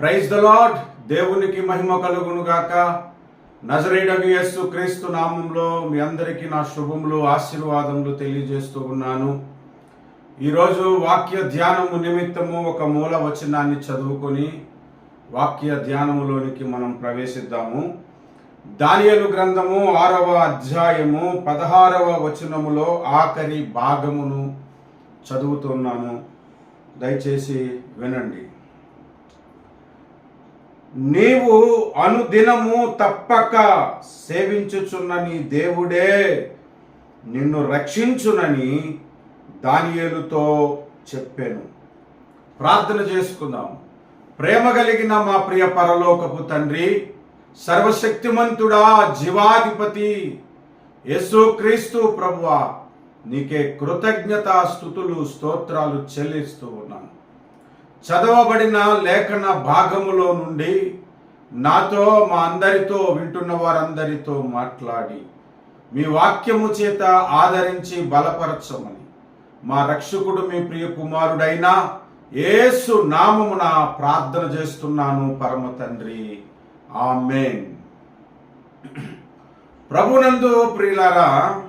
Praise the lord దేవునికి మహిమ కలుగును గాక నజరేడగు యేసు క్రీస్తు నామంలో మీ అందరికీ నా శుభములు ఆశీర్వాదములు తెలియజేస్తూ ఉన్నాను. ఈరోజు వాక్య ధ్యానము నిమిత్తము ఒక మూల వచనాన్ని చదువుకొని వాక్య ధ్యానములోనికి మనం ప్రవేశిద్దాము. దానియలు గ్రంథము ఆరవ అధ్యాయము పదహారవ వచనములో ఆఖరి భాగమును చదువుతున్నాను దయచేసి వినండి. నీవు అనుదినము తప్పక సేవించుచున్న నీ దేవుడే. నిన్ను రక్షించునని దానియేలుతో చెప్పాను. ప్రార్థన చేసుకుందాం. ప్రేమ కలిగిన మా ప్రియ పరలోకపు తండ్రి సర్వశక్తిమంతుడా జీవాధిపతి యేసుక్రీస్తు ప్రభువా నీకే కృతజ్ఞత స్థుతులు స్తోత్రాలు చెల్లిస్తూ ఉన్నాను. చదవబడిన లేఖన భాగములో నుండి నాతో మా అందరితో వింటున్న వారందరితో మాట్లాడి మీ వాక్యము చేత ఆదరించి బలపరచమని. మా రక్షకుడు మీ ప్రియ కుమారుడైన యేసు నామమున ప్రార్థన చేస్తున్నాను పరమ తండ్రి. ఆమెన్. ప్రభునందు ప్రియులారా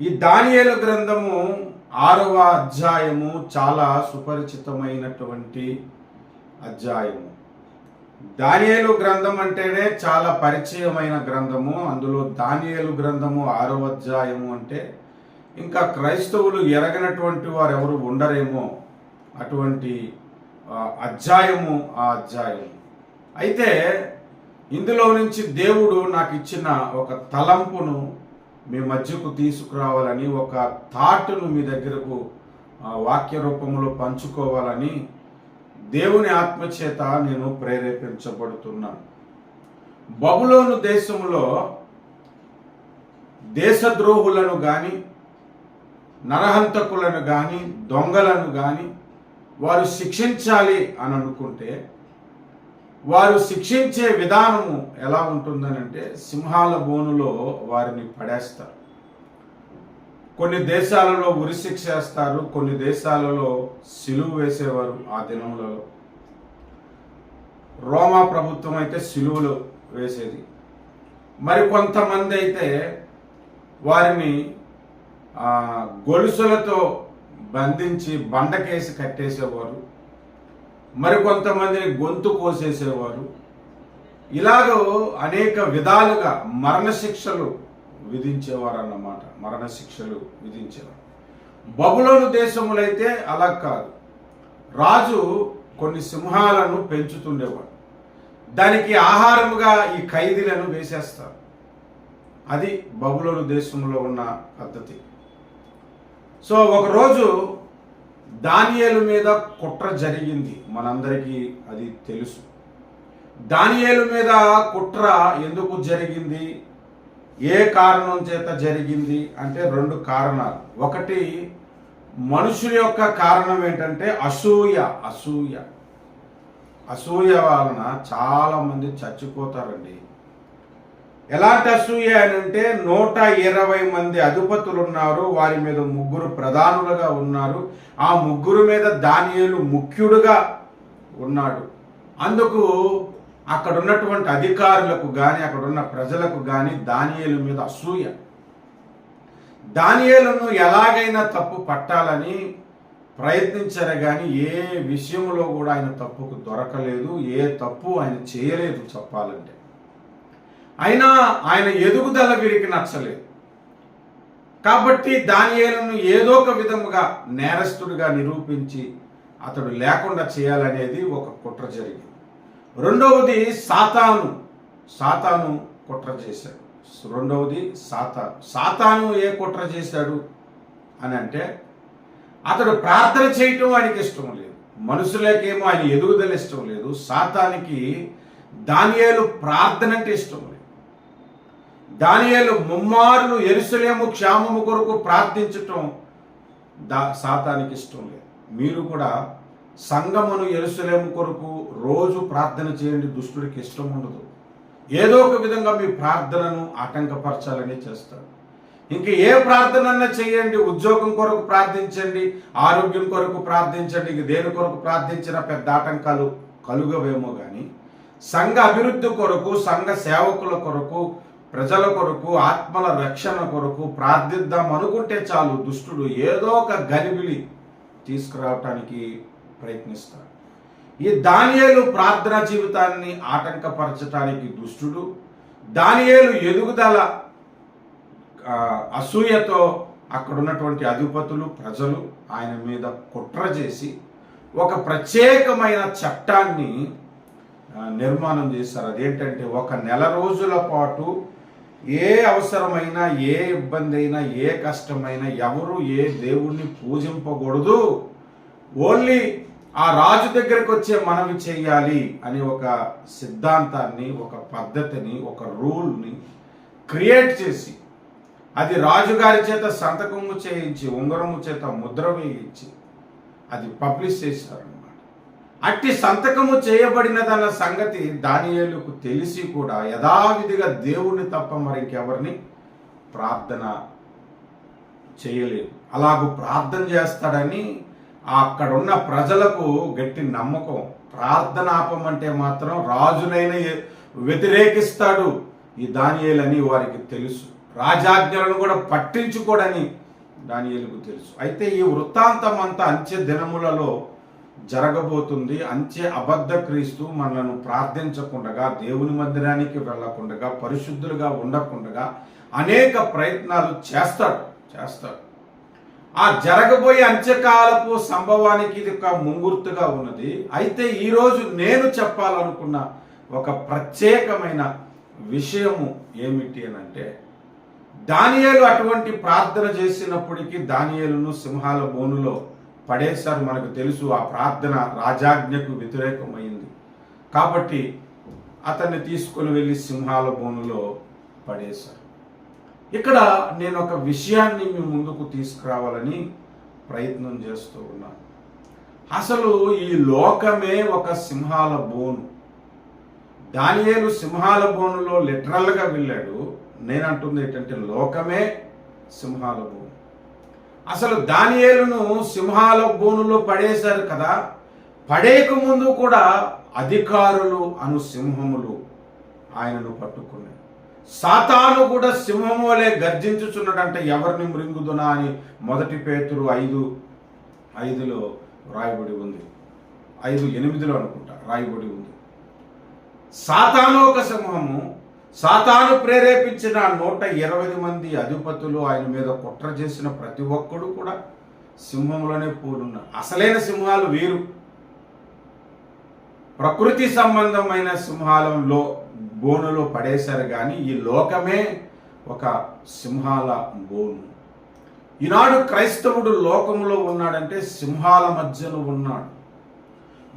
ఈ దానియేలు గ్రంథము ఆరవ అధ్యాయము చాలా సుపరిచితమైనటువంటి అధ్యాయము. దానియేలు గ్రంథం అంటేనే చాలా పరిచయమైన గ్రంథము. అందులో దానియేలు గ్రంథము ఆరవ అధ్యాయము అంటే ఇంకా క్రైస్తవులు ఎరగనటువంటి వారు ఎవరు ఉండరేమో అటువంటి అధ్యాయము ఆ అధ్యాయం అయితే ఇందులో నుంచి దేవుడు నాకు ఇచ్చిన ఒక తలంపును మీ మధ్యకు తీసుకురావాలని ఒక థాట్ను మీ దగ్గరకు వాక్య రూపంలో పంచుకోవాలని దేవుని ఆత్మచేత నేను ప్రేరేపించబడుతున్నాను. బబులోను దేశంలో దేశద్రోహులను కానీ నరహంతకులను కానీ దొంగలను కానీ వారు శిక్షించాలి అని అనుకుంటే వారు శిక్షించే విధానము ఎలా ఉంటుందనంటే సింహాల బోనులో వారిని పడేస్తారు. కొన్ని దేశాలలో ఉరిశిక్ష వేస్తారు కొన్ని దేశాలలో సిలువు వేసేవారు ఆ దినములలో రోమా ప్రభుత్వం అయితే సిలువులు వేసేది. మరి కొంతమంది అయితే వారిని గొలుసులతో బంధించి బండకేసి కట్టేసేవారు. మరికొంతమందిని గొంతు కోసేసేవారు. ఇలాగో అనేక విధాలుగా మరణశిక్షలు విధించేవారు అన్నమాట మరణశిక్షలు విధించేవారు. బబులోను దేశములైతే అలా కాదు. రాజు కొన్ని సింహాలను పెంచుతుండేవాడు. దానికి ఆహారముగా ఈ ఖైదీలను వేసేస్తారు. అది బబులోను దేశంలో ఉన్న పద్ధతి. సో ఒకరోజు దానియేలు మీద కుట్ర జరిగింది. మనందరికీ అది తెలుసు. దానియేలు మీద కుట్ర ఎందుకు జరిగింది? ఏ కారణం చేత జరిగింది? అంటే రెండు కారణాలు. ఒకటి మనుషుల యొక్క కారణం ఏంటంటే అసూయ అసూయ. అసూయ వలన చాలామంది చచ్చిపోతారండి. ఎలాంటి అసూయ అని అంటే నూట ఇరవై మంది అధిపతులు ఉన్నారు వారి మీద ముగ్గురు ప్రధానులుగా ఉన్నారు. ఆ ముగ్గురు మీద దానియులు ముఖ్యుడుగా ఉన్నాడు. అందుకు అక్కడ ఉన్నటువంటి అధికారులకు కానీ అక్కడ ఉన్న ప్రజలకు కానీ దానియేలు మీద అసూయ. దానియేలును ఎలాగైనా తప్పు పట్టాలని ప్రయత్నించారు కానీ ఏ విషయంలో కూడా ఆయన తప్పుకు దొరకలేదు ఏ తప్పు ఆయన చేయలేదు చెప్పాలంటే. అయినా ఆయన ఎదుగుదల వీరికి నచ్చలేదు. కాబట్టి దానియేలును ఏదో ఒక విధముగా నేరస్తుడిగా నిరూపించి అతడు లేకుండా చేయాలనేది ఒక కుట్ర జరిగింది. రెండవది సాతాను. సాతాను కుట్ర చేశాడు. రెండవది సాతాను సాతాను ఏ కుట్ర చేశాడు అని అంటే అతడు ప్రార్థన చేయటం ఆయనకి ఇష్టం లేదు. మనుషులకేమో ఆయన ఎదుగుదల ఇష్టం లేదు. సాతానికి దానియాలు ప్రార్థన అంటే ఇష్టం లేదు. దానియాలు ముమ్మారులు ఎరుసలేము క్షేమము కొరకు ప్రార్థించటం దా సాతానికి ఇష్టం లేదు. మీరు కూడా సంగమును ఎరుసలేము కొరకు రోజు ప్రార్థన చేయండి దుష్టుడికి ఇష్టం ఉండదు. ఏదో ఒక విధంగా మీ ప్రార్థనను ఆటంకపరచాలని చేస్తారు. ఇంక ఏ ప్రార్థన చేయండి ఉద్యోగం కొరకు ప్రార్థించండి ఆరోగ్యం కొరకు ప్రార్థించండి ఇంక దేని కొరకు ప్రార్థించిన పెద్ద ఆటంకాలు కలుగవేమో కానీ సంఘ అభివృద్ధి కొరకు సంఘ సేవకుల కొరకు ప్రజల కొరకు ఆత్మల రక్షణ కొరకు ప్రార్థిద్దాం అనుకుంటే చాలు దుష్టుడు ఏదో ఒక గలిబిలి తీసుకురావటానికి ప్రయత్నిస్తాడు. ఈ దానియేలు ప్రార్థనా జీవితాన్ని ఆటంకపరచటానికి దుష్టుడు దానియేలు ఎదుగుదల అసూయతో అక్కడ ఉన్నటువంటి అధిపతులు ప్రజలు ఆయన మీద కుట్ర చేసి ఒక ప్రత్యేకమైన చట్టాన్ని నిర్మాణం చేశారు. అదేంటంటే ఒక నెల రోజుల పాటు ఏ అవసరమైనా ఏ ఇబ్బంది అయినా ఏ కష్టమైనా ఎవరు ఏ దేవుణ్ణి పూజింపకూడదు. ఓన్లీ ఆ రాజు దగ్గరికి వచ్చే మనవి చేయాలి అనే ఒక సిద్ధాంతాన్ని ఒక పద్ధతిని ఒక రూల్ని క్రియేట్ చేసి అది రాజుగారి చేత సంతకము చేయించి ఉంగరము చేత ముద్ర వేయించి అది పబ్లిష్ చేశారు అట్టి సంతకము చేయబడినదన్న సంగతి దానియేలుకు తెలిసి కూడా యథావిధిగా దేవుణ్ణి తప్ప మరింకెవరిని ప్రార్థన చేయలేదు. అలాగూ ప్రార్థన చేస్తాడని అక్కడున్న ప్రజలకు గట్టి నమ్మకం. ప్రార్థన ఆపమంటే మాత్రం రాజునైనా వ్యతిరేకిస్తాడు ఈ దానియేలని వారికి తెలుసు. రాజాజ్ఞలను కూడా పట్టించుకోడని దానియేలుకు తెలుసు. అయితే ఈ వృత్తాంతం అంతా అంచె దినములలో జరగబోతుంది. అంచే అబద్ధ క్రీస్తు మనలను ప్రార్థించకుండగా దేవుని మందిరానికి వెళ్ళకుండగా పరిశుద్ధులుగా ఉండకుండగా అనేక ప్రయత్నాలు చేస్తాడు. చేస్తాడు. ఆ జరగబోయే అంత్యకాలపు సంభవానికి ఇది ఒక ముంగుర్తుగా ఉన్నది. అయితే ఈరోజు నేను చెప్పాలనుకున్న ఒక ప్రత్యేకమైన విషయము ఏమిటి అని అంటే దానియేలు అటువంటి ప్రార్థన చేసినప్పటికీ దానియేలును సింహాల బోనులో పడేశారు మనకు తెలుసు ఆ ప్రార్థన రాజాజ్ఞకు వ్యతిరేకమైంది. కాబట్టి అతన్ని తీసుకొని వెళ్ళి సింహాల బోనులో పడేశారు. ఇక్కడ నేను ఒక విషయాన్ని మీ ముందుకు తీసుకురావాలని ప్రయత్నం చేస్తూ ఉన్నాను. అసలు ఈ లోకమే ఒక సింహాల బోను. దానియేలు సింహాల బోనులో లిటరల్గా వెళ్ళాడు. నేను అంటుంది ఏంటంటే లోకమే సింహాల బోను. అసలు దానియేలును సింహాల బోనులో పడేశారు కదా. పడేక ముందు కూడా అధికారులు అను సింహములు ఆయనను పట్టుకున్నాయి. సాతాను కూడా సింహము వలె గర్జించుచున్నాడంటే ఎవరిని మృంగుదునా అని మొదటి పేతురు ఐదు ఐదులో రాయబడి ఉంది. ఐదు ఎనిమిదిలో అనుకుంటా రాయబడి ఉంది. సాతాను ఒక సింహము సాతాను ప్రేరేపించిన నూట ఇరవై మంది అధిపతులు ఆయన మీద కుట్ర చేసిన ప్రతి ఒక్కడు కూడా సింహంలోనే పూలున్నారు అసలైన సింహాలు వీరు. ప్రకృతి సంబంధమైన సింహాలంలో బోనులో పడేశారు కానీ ఈ లోకమే ఒక సింహాల బోను. ఈనాడు క్రైస్తవుడు లోకంలో ఉన్నాడంటే సింహాల మధ్యలో ఉన్నాడు.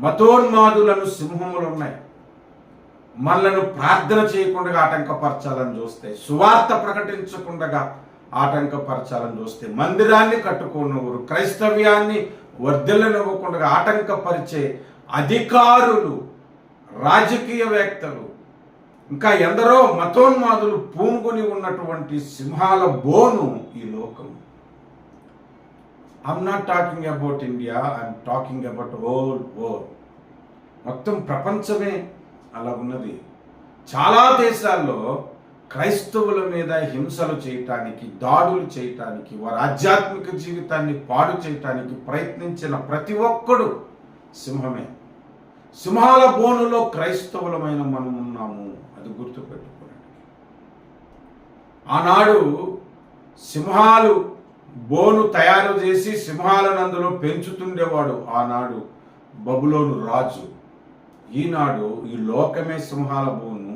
మతోన్మాదులను సింహములు ఉన్నాయి మనలను ప్రార్థన చేయకుండా ఆటంకపరచాలని చూస్తే సువార్త ప్రకటించకుండా ఆటంకపరచాలని చూస్తే మందిరాన్ని కట్టుకున్నవారు క్రైస్తవ్యాన్ని వర్ధలనివ్వకుండా ఆటంకపరిచే అధికారులు రాజకీయవేత్తలు ఇంకా ఎందరో మతోన్మాదులు పూనుకొని ఉన్నటువంటి సింహాల బోను ఈ లోకం. I'm not talking about India I'm talking about whole world మొత్తం ప్రపంచమే అలా ఉన్నది చాలా దేశాల్లో క్రైస్తవుల మీద హింసలు చేయటానికి దాడులు చేయటానికి వారి ఆధ్యాత్మిక జీవితాన్ని పాడు చేయటానికి ప్రయత్నించిన ప్రతి ఒక్కడు సింహమే. సింహాల బోనులో క్రైస్తవులమైన మనం ఉన్నాము అది గుర్తుపెట్టుకోండి. ఆనాడు సింహాలు బోను తయారు చేసి సింహాలను అందులో పెంచుతుండేవాడు ఆనాడు బబులోను రాజు. ఈనాడు ఈ లోకమే సింహాల భూను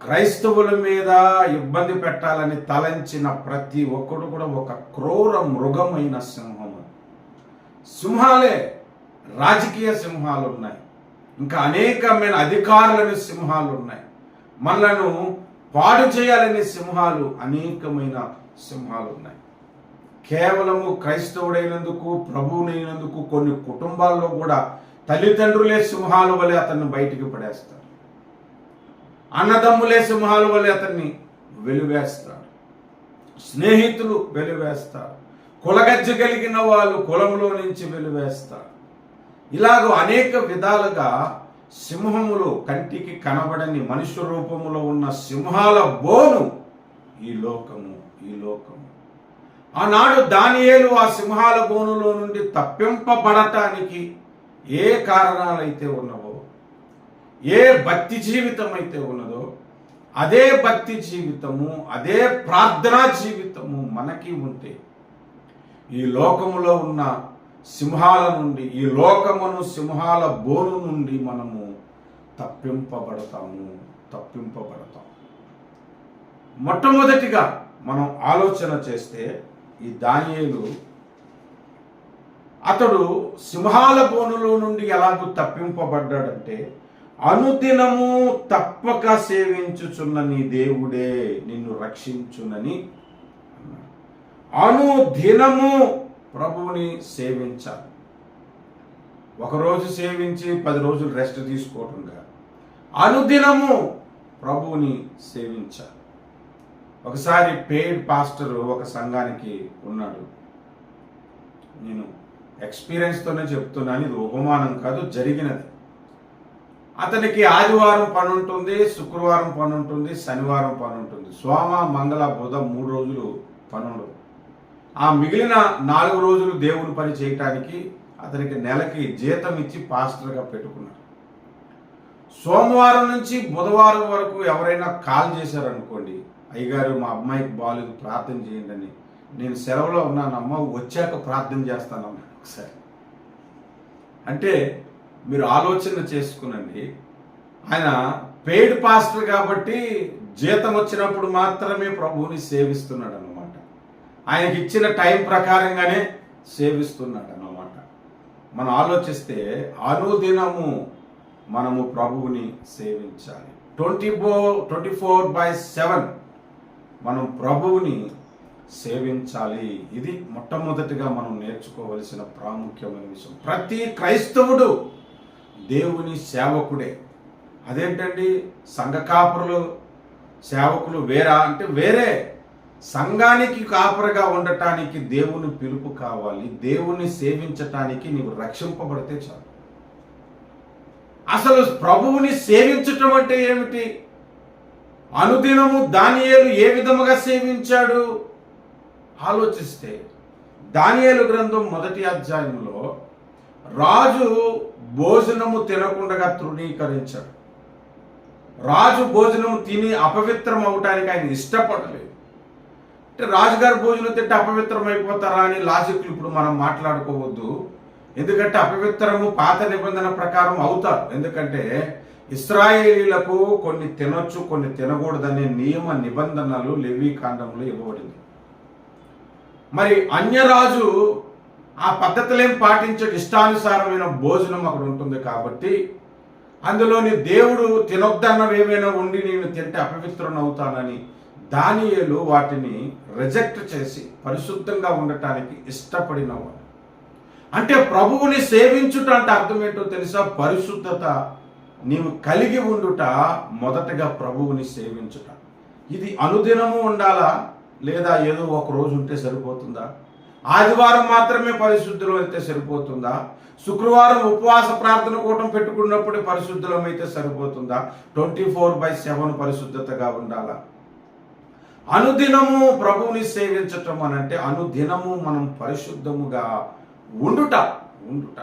క్రైస్తవుల మీద ఇబ్బంది పెట్టాలని తలంచిన ప్రతి ఒక్కడు కూడా ఒక క్రూర మృగమైన సింహం సింహాలే రాజకీయ సింహాలు ఉన్నాయి ఇంకా అనేకమైన అధికారులని సింహాలు ఉన్నాయి మనలను పాడు చేయాలనే సింహాలు అనేకమైన సింహాలు ఉన్నాయి కేవలము క్రైస్తవుడైనందుకు ప్రభువునైనందుకు కొన్ని కుటుంబాల్లో కూడా తల్లిదండ్రులే సింహాల వలె అతన్ని బయటికి పడేస్తారు. అన్నదమ్ములే సింహాల వలె అతన్ని వెలివేస్తారు. స్నేహితులు వెలివేస్తారు. కులగజ్జ కలిగిన వాళ్ళు కులంలో నుంచి వెలివేస్తారు. ఇలాగ అనేక విధాలుగా సింహములు కంటికి కనబడని మనుష్య రూపములో ఉన్న సింహాల బోను ఈ లోకము ఈ లోకము. ఆనాడు దానియేలు ఆ సింహాల బోనులో నుండి తప్పింపబడటానికి ఏ కారణాలైతే ఉన్నవో ఏ భక్తి జీవితం అయితే ఉన్నదో అదే భక్తి జీవితము అదే ప్రార్థనా జీవితము మనకి ఉంటే ఈ లోకములో ఉన్న సింహాల నుండి ఈ లోకమును సింహాల బోను నుండి మనము తప్పింపబడతాము తప్పింపబడతాం. మొట్టమొదటిగా మనం ఆలోచన చేస్తే ఈ దానియేలు అతడు సింహాల బోనులో నుండి ఎలాగూ తప్పింపబడ్డాడంటే అనుదినము తప్పక సేవించుచున్న నీ దేవుడే నిన్ను రక్షించునని అనుదినము ప్రభువుని సేవించాలి. ఒకరోజు సేవించి పది రోజులు రెస్ట్ తీసుకోవటం కాదు. అనుదినము ప్రభువుని సేవించాలి. ఒకసారి పెయిడ్ పాస్టర్ ఒక సంఘానికి ఉన్నాడు. నేను ఎక్స్పీరియన్స్తోనే చెప్తున్నాను ఇది ఉపమానం కాదు జరిగినది. అతనికి ఆదివారం పని ఉంటుంది శుక్రవారం పని ఉంటుంది శనివారం పని ఉంటుంది సోమ మంగళ బుధ మూడు రోజులు పని ఉండదు ఆ మిగిలిన నాలుగు రోజులు దేవుని పని చేయటానికి అతనికి నెలకి జీతం ఇచ్చి పాస్టర్గా పెట్టుకున్నారు. సోమవారం నుంచి బుధవారం వరకు ఎవరైనా కాల్ చేశారనుకోండి అయ్యగారు మా అమ్మాయికి బాగాలేదు ప్రార్థన చేయండి అని. నేను సెలవులో ఉన్నానమ్మ వచ్చాక ప్రార్థన చేస్తానమ్మా. ఒకసారి అంటే మీరు ఆలోచన చేసుకునండి. ఆయన పెయిడ్ పాస్టర్ కాబట్టి జీతం వచ్చినప్పుడు మాత్రమే ప్రభువుని సేవిస్తున్నాడు అన్నమాట ఆయనకి ఇచ్చిన టైం ప్రకారంగానే సేవిస్తున్నాడు అన్నమాట మనం ఆలోచిస్తే అనుదినము మనము ప్రభువుని సేవించాలి. Twenty four twenty four by seven మనం ప్రభువుని సేవించాలి. ఇది మొట్టమొదటిగా మనం నేర్చుకోవలసిన ప్రాముఖ్యమైన విషయం. ప్రతి క్రైస్తవుడు దేవుని సేవకుడే. అదేంటండి? సంఘ కాపురులు సేవకులు వేరా? అంటే వేరే. సంఘానికి కాపరగా ఉండటానికి దేవుని పిలుపు కావాలి. దేవుని సేవించటానికి నీవు రక్షింపబడితే చాలు. అసలు ప్రభువుని సేవించటం అంటే ఏమిటి? అనుదినము దానియేలు ఏ విధముగా సేవించాడు? ఆలోచిస్తే దానియేలు గ్రంథం మొదటి అధ్యాయంలో రాజు భోజనము తినకుండా తృణీకరించాడు. రాజు భోజనం తిని అపవిత్రం అవటానికి ఆయన ఇష్టపడలేదు. అంటే రాజుగారు భోజనం తింటే అపవిత్రం అయిపోతారా అని లాజిక్లు ఇప్పుడు మనం మాట్లాడుకోవద్దు. ఎందుకంటే అపవిత్రము పాత నిబంధన ప్రకారం అవుతారు. ఎందుకంటే ఇస్రాయేలీలకు కొన్ని తినొచ్చు కొన్ని తినకూడదనే నియమ నిబంధనలు లెవీ కాండంలో ఇవ్వబడింది. మరి అన్యరాజు ఆ పద్ధతులేం పాటించడం ఇష్టానుసారమైన భోజనం అక్కడ ఉంటుంది కాబట్టి అందులోని దేవుడు తినొద్దన్నవి ఏమైనా ఉండి నేను తింటే అపవిత్రం అవుతానని దానియేలు వాటిని రిజెక్ట్ చేసి పరిశుద్ధంగా ఉండటానికి ఇష్టపడినవాడు. అంటే ప్రభువుని సేవించుట అంటే అర్థం ఏంటో తెలుసా? పరిశుద్ధత నీవు కలిగి ఉండుట మొదటగా ప్రభువుని సేవించుట. ఇది అనుదినము ఉండాలా? లేదా ఏదో ఒక రోజు ఉంటే సరిపోతుందా? ఆదివారం మాత్రమే పరిశుద్ధులం అయితే సరిపోతుందా? శుక్రవారం ఉపవాస ప్రార్థన కూటం పెట్టుకున్నప్పుడు పరిశుద్ధులం అయితే సరిపోతుందా? ట్వంటీ ఫోర్ బై సెవెన్ పరిశుద్ధతగా ఉండాలా? అనుదినము ప్రభువుని సేవించటం అని అంటే అనుదినము మనం పరిశుద్ధముగా ఉండుట ఉండుట.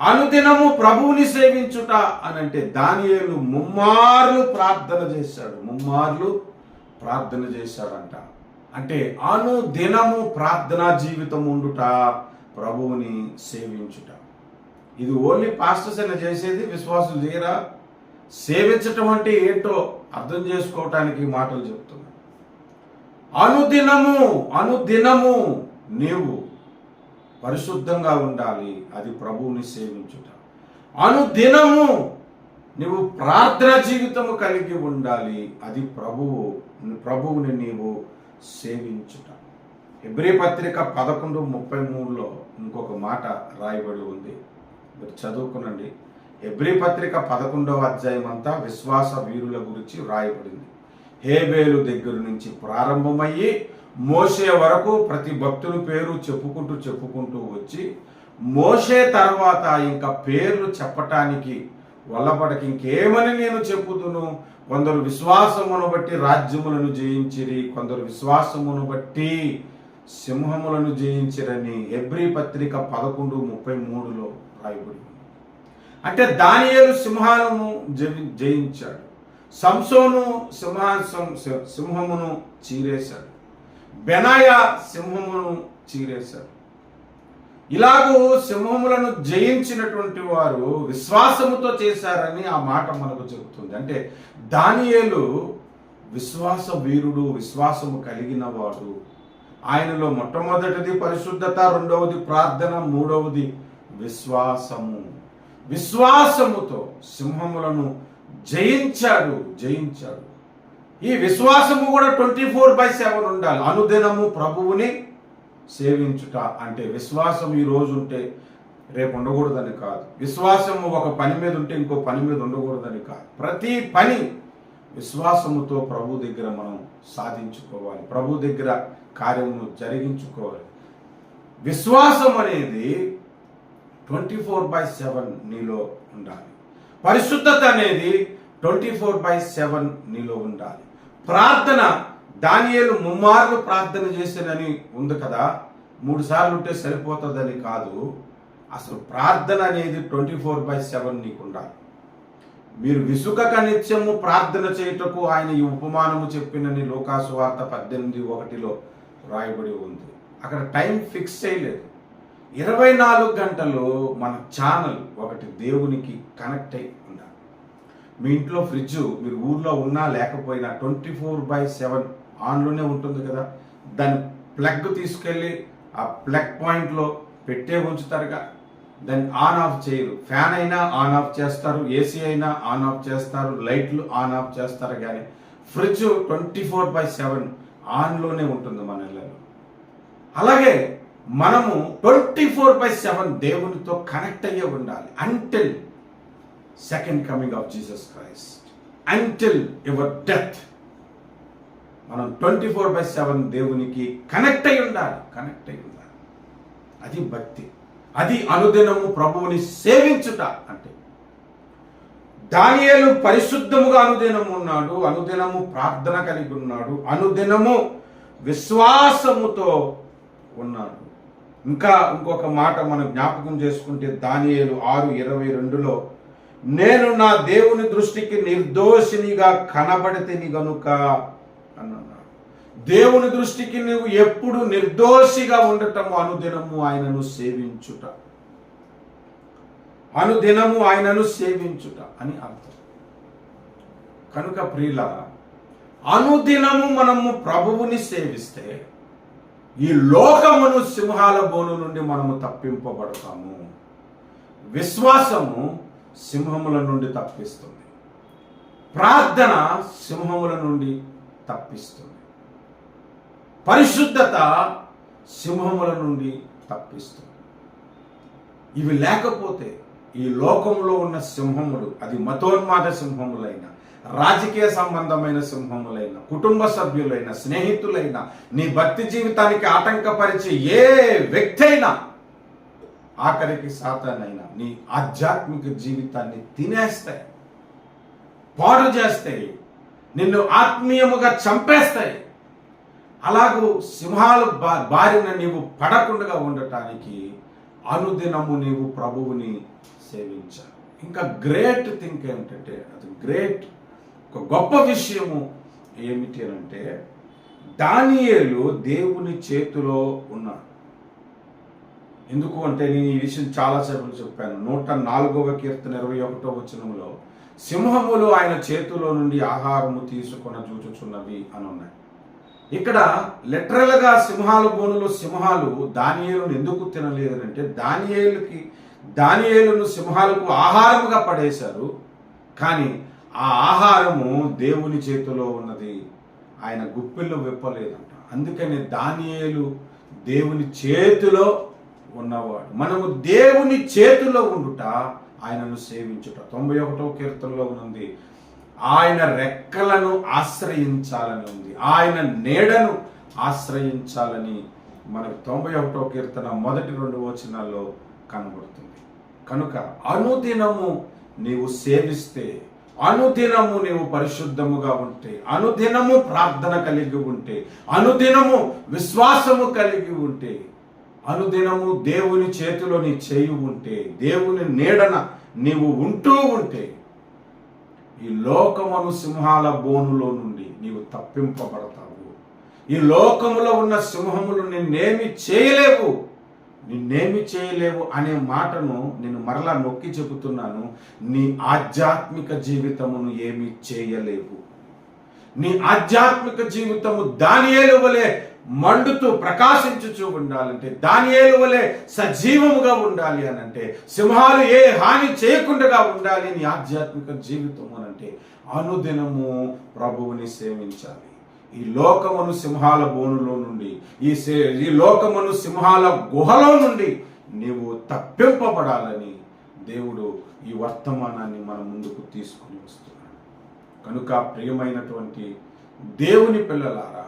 అనుదినము ప్రభువుని సేవించుట అనంటే దానియేలు ముమ్మార్లు ప్రార్థన చేశాడు. ముమ్మార్లు ప్రార్థన చేశాడంట. అంటే అనుదినము ప్రార్థనా జీవితం ఉండుట ప్రభువుని సేవించుట. ఇది ఓన్లీ పాస్టర్స్ అయినా చేసేది విశ్వాసులు చేయరా? సేవించటం అంటే ఏంటో అర్థం చేసుకోవటానికి మాటలు చెప్తున్నా. అనుదినము అనుదినము నీవు పరిశుద్ధంగా ఉండాలి అది ప్రభువుని సేవించుట. అనుదినము నువ్వు ప్రార్థన జీవితము కలిగి ఉండాలి అది ప్రభువు ప్రభువుని నీవు సేవించుట. ఎబ్రి పత్రిక పదకొండు ముప్పై మూడులో ఇంకొక మాట రాయబడి ఉంది. మీరు చదువుకునండి. ఎబ్రి పత్రిక పదకొండవ అధ్యాయం అంతా విశ్వాస వీరుల గురించి రాయబడింది. హేబేలు దగ్గర నుంచి ప్రారంభమయ్యి మోసే వరకు ప్రతి భక్తుని పేరు చెప్పుకుంటూ చెప్పుకుంటూ వచ్చి మోసే తర్వాత ఇంకా పేర్లు చెప్పటానికి వల్లపడకి ఇంకేమని నేను చెప్పుదును? కొందరు విశ్వాసమును బట్టి రాజ్యములను జయించిరి కొందరు విశ్వాసమును బట్టి సింహములను జయించిరని ఎబ్రి పత్రిక పదకొండు ముప్పై మూడులో రాయబడి అంటే దానియలు సింహాలను జయించాడు. సంసోను సింహాసం సింహమును చీరేశాడు. బెనాయ సింహమును చీరేశాడు. ఇలాగూ సింహములను జయించినటువంటి వారు విశ్వాసముతో చేశారని ఆ మాట మనకు చెబుతుంది. అంటే దానియేలు విశ్వాస వీరుడు విశ్వాసము కలిగిన వాడు. ఆయనలో మొట్టమొదటిది పరిశుద్ధత రెండవది ప్రార్థన మూడవది విశ్వాసము. విశ్వాసముతో సింహములను జయించాడు జయించాడు. ఈ విశ్వాసము కూడా ట్వంటీ ఫోర్ బై సెవెన్ ఉండాలి. అనుదినము ప్రభువుని సేవించుట అంటే విశ్వాసం ఈ రోజు ఉంటే రేపు ఉండకూడదని కాదు. విశ్వాసము ఒక పని మీద ఉంటే ఇంకో పని మీద ఉండకూడదని కాదు. ప్రతి పని విశ్వాసముతో ప్రభు దగ్గర మనం సాధించుకోవాలి. ప్రభు దగ్గర కార్యమును జరిగించుకోవాలి. విశ్వాసం అనేది ట్వంటీ ఫోర్ బై సెవెన్ నీలో ఉండాలి. పరిశుద్ధత అనేది ట్వంటీ ఫోర్ బై సెవెన్ నీలో ఉండాలి. ప్రార్థన దానియలు ముమ్మార్లు ప్రార్థన చేశానని ఉంది కదా. మూడు సార్లు ఉంటే సరిపోతుందని కాదు. అసలు ప్రార్థన అనేది ట్వంటీ ఫోర్ బై సెవెన్ నీకు ఉండాలి మీరు విసుకక నిత్యము ప్రార్థన చేయుటకు ఆయన ఈ ఉపమానము చెప్పినని లోకాసు వార్త పద్దెనిమిది ఒకటిలో రాయబడి ఉంది. అక్కడ టైం ఫిక్స్ చేయలేదు. ఇరవై నాలుగు గంటలు మన ఛానల్ ఒకటి దేవునికి కనెక్ట్ అయి ఉండాలి. మీ ఇంట్లో ఫ్రిడ్జ్ మీరు ఊర్లో ఉన్నా లేకపోయినా ట్వంటీ ఫోర్ బై సెవెన్ ఆన్లోనే ఉంటుంది కదా. దాని ప్లగ్ తీసుకెళ్ళి ఆ ప్లగ్ పాయింట్లో పెట్టే ఉంచుతారుగా. దాన్ని ఆన్ ఆఫ్ చేయరు. ఫ్యాన్ అయినా ఆన్ ఆఫ్ చేస్తారు ఏసీ అయినా ఆన్ ఆఫ్ చేస్తారు లైట్లు ఆన్ ఆఫ్ చేస్తారు కానీ fridge twenty four by seven ఆన్లోనే ఉంటుంది మన ఇళ్ళలో. అలాగే మనము ట్వంటీ ఫోర్ బై సెవెన్ దేవునితో కనెక్ట్ అయ్యే ఉండాలి. Until second coming of Jesus Christ until your death మనం ట్వంటీ ఫోర్ బై సెవెన్ దేవునికి కనెక్ట్ అయి ఉండాలి. కనెక్ట్ అయి ఉండాలి. అది భక్తి. అది అనుదినము ప్రభువుని సేవించుట అంటే. దానియలు పరిశుద్ధముగా అనుదినము ఉన్నాడు. అనుదినము ప్రార్థన కలిగి ఉన్నాడు. అనుదినము విశ్వాసముతో ఉన్నాడు. ఇంకా ఇంకొక మాట మనం జ్ఞాపకం చేసుకుంటే దానియేలు ఆరు ఇరవై రెండులో నేను నా దేవుని దృష్టికి నిర్దోషినిగా కనబడితేని గనుక దేవుని దృష్టికి నువ్వు ఎప్పుడు నిర్దోషిగా ఉండటము అనుదినము ఆయనను సేవించుట. అనుదినము ఆయనను సేవించుట అని అర్థం. కనుక ప్రియుల అనుదినము మనము ప్రభువుని సేవిస్తే ఈ లోకమును సింహాల బోను నుండి మనము తప్పింపబడతాము. విశ్వాసము సింహముల నుండి తప్పిస్తుంది. ప్రార్థన సింహముల నుండి తప్పిస్తుంది. పరిశుద్ధత సింహముల నుండి తప్పిస్తుంది. ఇవి లేకపోతే ఈ లోకంలో ఉన్న సింహములు అది మతోన్మాద సింహములైన రాజకీయ సంబంధమైన సింహములైన కుటుంబ సభ్యులైన స్నేహితులైన నీ భక్తి జీవితానికి ఆటంకపరిచే ఏ వ్యక్తి అయినా ఆఖరికి సాతానైనా నీ ఆధ్యాత్మిక జీవితాన్ని తినేస్తాయి. పాడు చేస్తాయి. నిన్ను ఆత్మీయముగా చంపేస్తాయి. అలాగూ సింహాలు బారిన నీవు పడకుండా ఉండటానికి అనుదినము నీవు ప్రభువుని సేవించాలి ఇంకా గ్రేట్ థింక్ ఏమిటంటే అది గ్రేట్ ఒక గొప్ప విషయము ఏమిటి అని అంటే దానియేలు దేవుని చేతిలో ఉన్నాడు. ఎందుకు అంటే నేను ఈ విషయం చాలాసేపు చెప్పాను. నూట నాలుగవ కీర్తన ఇరవై ఒకటో వచనంలో సింహములు ఆయన చేతిలో నుండి ఆహారము తీసుకొని చూచుచున్నవి అని ఉన్నాయి. ఇక్కడ లిటరల్గా సింహాల బోనులో సింహాలు దానియేలును ఎందుకు తినలేదనంటే దానియేలుకి దానియేలును సింహాలకు ఆహారముగా పడేశారు. కానీ ఆ ఆహారము దేవుని చేతిలో ఉన్నది. ఆయన గుప్పిల్లో విప్పలేదంట. అందుకని దానియేలు దేవుని చేతిలో ఉన్నవాడు. మనము దేవుని చేతిలో ఉండుట ఆయనను సేవించుట. తొంభై ఒకటో కీర్తనలో ఉంది. ఆయన రెక్కలను ఆశ్రయించాలని ఉంది. ఆయన నీడను ఆశ్రయించాలని మనకు తొంభై ఒకటో కీర్తన మొదటి రెండు వచనాల్లో కనబడుతుంది. కనుక అనుదినము నీవు సేవిస్తే అనుదినము నీవు పరిశుద్ధముగా ఉంటే అనుదినము ప్రార్థన కలిగి ఉంటే అనుదినము విశ్వాసము కలిగి ఉంటే అనుదినము దేవుని చేతిలో నీ చేయి ఉంటే దేవుని నీడన నీవు ఉంటూ ఉంటే ఈ లోకమును సింహాల బోనులో నుండి నీవు తప్పింపబడతావు. ఈ లోకములో ఉన్న సింహములు నిన్నేమి చేయలేవు. నిన్నేమి చేయలేవు అనే మాటను నేను మరలా నొక్కి చెబుతున్నాను. నీ ఆధ్యాత్మిక జీవితమును ఏమి చేయలేవు. నీ ఆధ్యాత్మిక జీవితము దానియేలు వలె మండుతూ ప్రకాశించుచూ ఉండాలంటే దానియేలు వలె సజీవముగా ఉండాలి అని అంటే సింహాలు ఏ హాని చేయకుండా ఉండాలి నీ ఆధ్యాత్మిక జీవితం అని అంటే అనుదినము ప్రభువుని సేవించాలి. ఈ లోకమును సింహాల బోనులో నుండి ఈ సే- ఈ లోకమును సింహాల గుహలో నుండి నీవు తప్పింపబడాలని దేవుడు ఈ వర్తమానాన్ని మన ముందుకు తీసుకుని వస్తున్నాడు. కనుక ప్రియమైనటువంటి దేవుని పిల్లలారా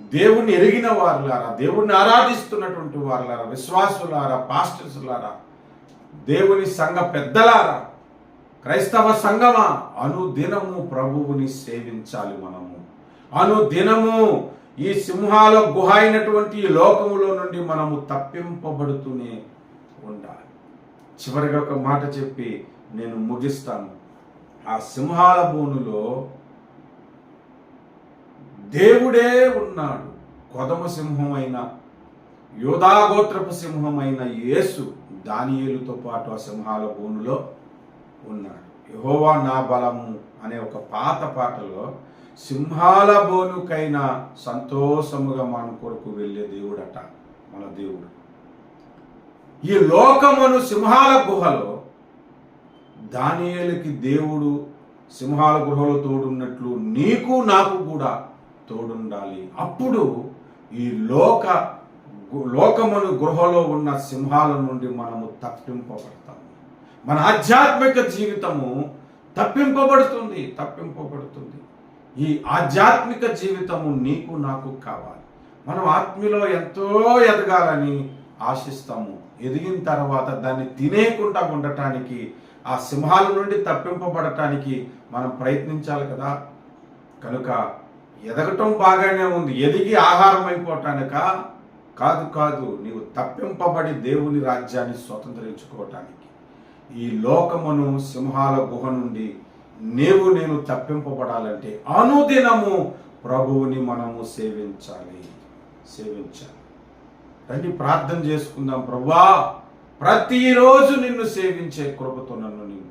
దేవుణ్ణి ఎరిగిన వారులారా దేవుణ్ణి ఆరాధిస్తున్నటువంటి వారులారా విశ్వాసులారా పాస్టర్స్లారా దేవుని సంఘ పెద్దలారా క్రైస్తవ సంఘమా? అనుదినము ప్రభువుని సేవించాలి మనము. అనుదినము ఈ సింహాల గుహ అయినటువంటి ఈ లోకములో నుండి మనము తప్పింపబడుతూనే ఉండాలి. చివరిగా ఒక మాట చెప్పి నేను ముగిస్తాను. ఆ సింహాల బోనులో దేవుడే ఉన్నాడు. కొదమ సింహమైన యోధాగోత్రపు సింహమైన యేసు దానియేలుతో పాటు ఆ సింహాల బోనులో ఉన్నాడు. యహోవా నా బలము అనే ఒక పాత పాటలో సింహాల బోనుకైనా సంతోషముగా మన కొరకు వెళ్ళే దేవుడట మన దేవుడు. ఈ లోకమును సింహాల గుహలో దానియేలుకి దేవుడు సింహాల గుహలో తోడున్నట్లు నీకు నాకు కూడా తోడుండాలి. అప్పుడు ఈ లోక లోకమును గృహలో ఉన్న సింహాల నుండి మనము తప్పింపబడతాము మన ఆధ్యాత్మిక జీవితము తప్పింపబడుతుంది తప్పింపబడుతుంది. ఈ ఆధ్యాత్మిక జీవితము నీకు నాకు కావాలి. మనం ఆత్మీలో ఎంతో ఎదగాలని ఆశిస్తాము. ఎదిగిన తర్వాత దాన్ని తినేయకుండా ఉండటానికి ఆ సింహాల నుండి తప్పింపబడటానికి మనం ప్రయత్నించాలి కదా. కనుక ఎదగటం బాగానే ఉంది. ఎదిగి ఆహారం అయిపోవటానిక కాదు కాదు. నీవు తప్పింపబడి దేవుని రాజ్యాన్ని స్వతంత్రించుకోవటానికి. ఈ లోకమును సింహాల గుహ నుండి నీవు నేను తప్పింపబడాలంటే అనుదినము ప్రభువుని మనము సేవించాలి. సేవించాలి. రండి ప్రార్థన చేసుకుందాం. ప్రభువా ప్రతిరోజు నిన్ను సేవించే కృపతో నన్ను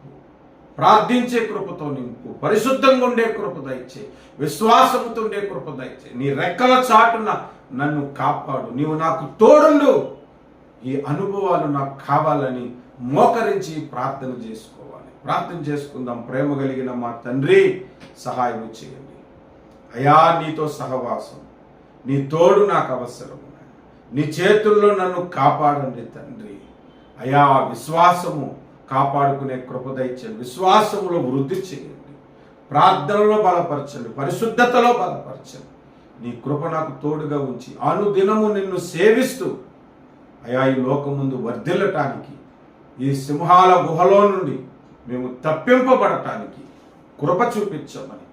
ప్రార్థించే కృపతో నింపు పరిశుద్ధంగా ఉండే కృప దయచే విశ్వాసంతో ఉండే కృప దయచే. నీ రెక్కల చాటున నన్ను కాపాడు. నీవు నాకు తోడుండు. ఈ అనుభవాలు నాకు కావాలని మోకరించి ప్రార్థన చేసుకోవాలి. ప్రార్థన చేసుకుందాం. ప్రేమ కలిగిన మా తండ్రి సహాయం చేయండి. అయా నీతో సహవాసం. నీ తోడు నాకు అవసరం. నీ చేతుల్లో నన్ను కాపాడండి తండ్రి. అయా విశ్వాసము కాపాడుకునే కృప దయచండి విశ్వాసములో వృద్ధి చేయండి. ప్రార్థనలో బలపరచండి. పరిశుద్ధతలో బలపరచండి. నీ కృప నాకు తోడుగా ఉంచి అనుదినము నిన్ను సేవిస్తూ అయా ఈ లోకం ముందు వర్ధిల్లటానికి ఈ సింహాల గుహలో నుండి మేము తప్పింపబడటానికి కృప చూపించమని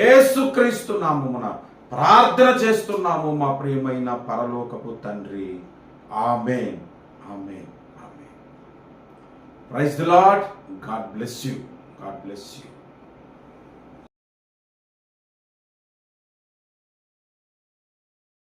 ఏసుక్రీస్తు నామమున ప్రార్థన చేస్తున్నాము మా ప్రియమైన పరలోకపు తండ్రి. Amen. Amen. Praise the Lord. God bless you. God bless you.